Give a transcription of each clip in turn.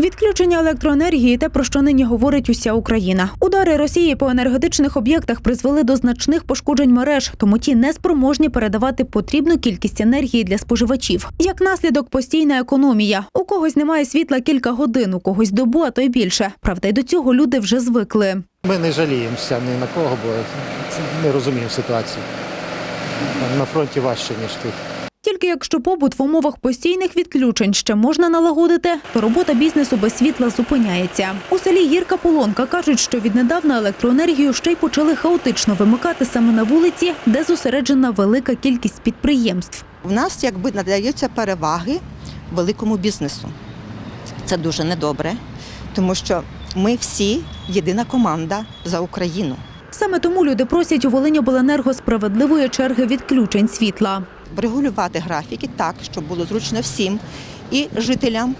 Відключення електроенергії те, про що нині говорить уся Україна. Удари Росії по енергетичних об'єктах призвели до значних пошкоджень мереж, тому ті не спроможні передавати потрібну кількість енергії для споживачів. Як наслідок, постійна економія. У когось немає світла кілька годин, у когось добу, а то й більше. Правда, й до цього люди вже звикли. Ми не жаліємося ні на кого, бо не розуміємо ситуацію. На фронті важче, ніж тут. Тільки якщо побут в умовах постійних відключень ще можна налагодити, то робота бізнесу без світла зупиняється. У селі Гірка Полонка кажуть, що віднедавна електроенергію ще й почали хаотично вимикати саме на вулиці, де зосереджена велика кількість підприємств. В нас якби надаються переваги великому бізнесу. Це дуже недобре, тому що ми всі єдина команда за Україну. Саме тому люди просять у Волиньобленерго справедливої черги відключень світла. Врегулювати графіки так, щоб було зручно всім і жителям,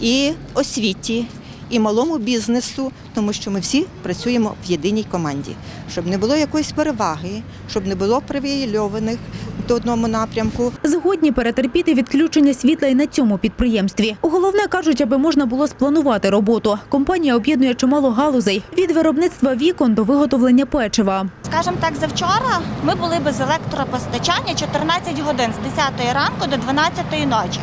і освіті, і малому бізнесу, тому що ми всі працюємо в єдиній команді, щоб не було якоїсь переваги, щоб не було привілейованих до одному напрямку. Згодні перетерпіти відключення світла і на цьому підприємстві. Головне кажуть, аби можна було спланувати роботу. Компанія об'єднує чимало галузей від виробництва вікон до виготовлення печива. Скажімо так, завчора ми були без електропостачання 14 годин з 10 ранку до 12 ночі.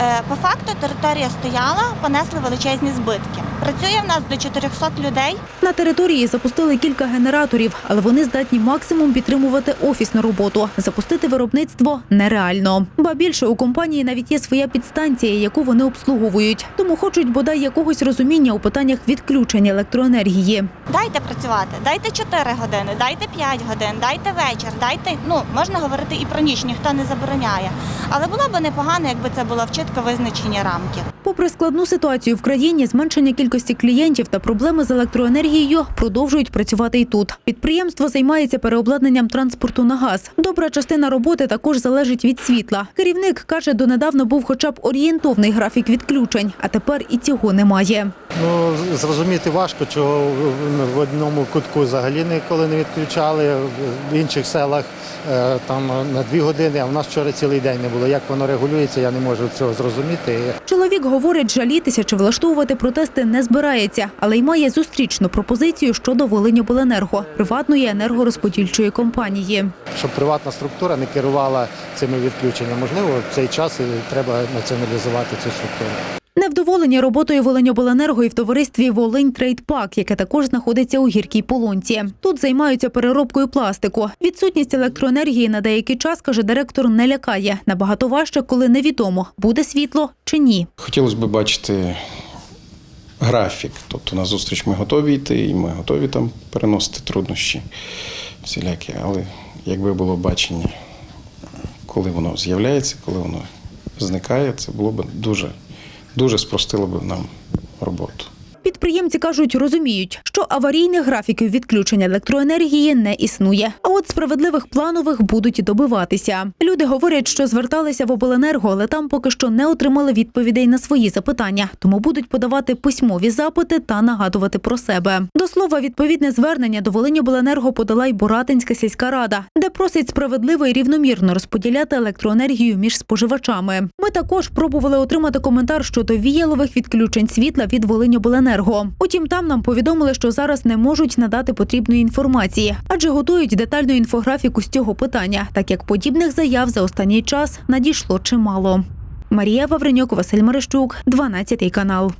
Е, По факту територія стояла, понесли величезні збитки. Працює в нас до 400 людей. На території запустили кілька генераторів, але вони здатні максимум підтримувати офісну роботу. Запустити виробництво нереально. Ба більше у компанії навіть є своя підстанція, яку вони обслуговують. Тому хочуть бодай якогось розуміння у питаннях відключення електроенергії. Дайте працювати, дайте 4 години, дайте 5 годин, дайте вечір, дайте, ну, можна говорити і про ніч, ніхто не забороняє. Але було б непогано, якби це було в чітко визначені рамки. Попри складну ситуацію в країні, зменшення кількості клієнтів та проблеми з електроенергією продовжують працювати і тут. Підприємство займається переобладнанням транспорту на газ. Добра частина роботи також залежить від світла. Керівник каже, донедавна був хоча б орієнтовний графік відключень, а тепер і цього немає. Ну, зрозуміти важко, чого в- одному кутку взагалі ніколи не відключали, в інших селах е, там на дві години, а в нас вчора цілий день не було. Як воно регулюється, я не можу цього зрозуміти. Чоловік говорить, жалітися чи влаштовувати протести не збирається, але й має зустрічну пропозицію щодо Волиньобленерго – приватної енергорозподільчої компанії. Щоб приватна структура не керувала цими відключеннями. Можливо, в цей час і треба націоналізувати цю структуру. Невдоволені роботою Волиньобленерго і в товаристві Волинь Трейдпак, яке також знаходиться у гіркій полонці. Тут займаються переробкою пластику. Відсутність електроенергії на деякий час, каже директор, не лякає. Набагато важче, коли невідомо, буде світло чи ні. Хотілося б бачити графік. Тобто на зустріч ми готові йти, і ми готові там переносити труднощі всілякі. Але якби було бачення, коли воно з'являється, коли воно зникає, це було б дуже, дуже спростило б нам роботу. Підприємці кажуть, розуміють, що аварійних графіків відключення електроенергії не існує. А от справедливих планових будуть добиватися. Люди говорять, що зверталися в обленерго, але там поки що не отримали відповідей на свої запитання, тому будуть подавати письмові запити та нагадувати про себе. До слова, відповідне звернення до Волиньобленерго подала й Боратинська сільська рада, де просить справедливо і рівномірно розподіляти електроенергію між споживачами. Ми також пробували отримати коментар щодо віялових відключень світла від Волиньобленерго. Утім, там нам повідомили, що зараз не можуть надати потрібної інформації, адже готують детальну інфографіку з цього питання, так як подібних заяв за останній час надійшло чимало. Марія Вавренюк, Василь Мерещук, 12 канал.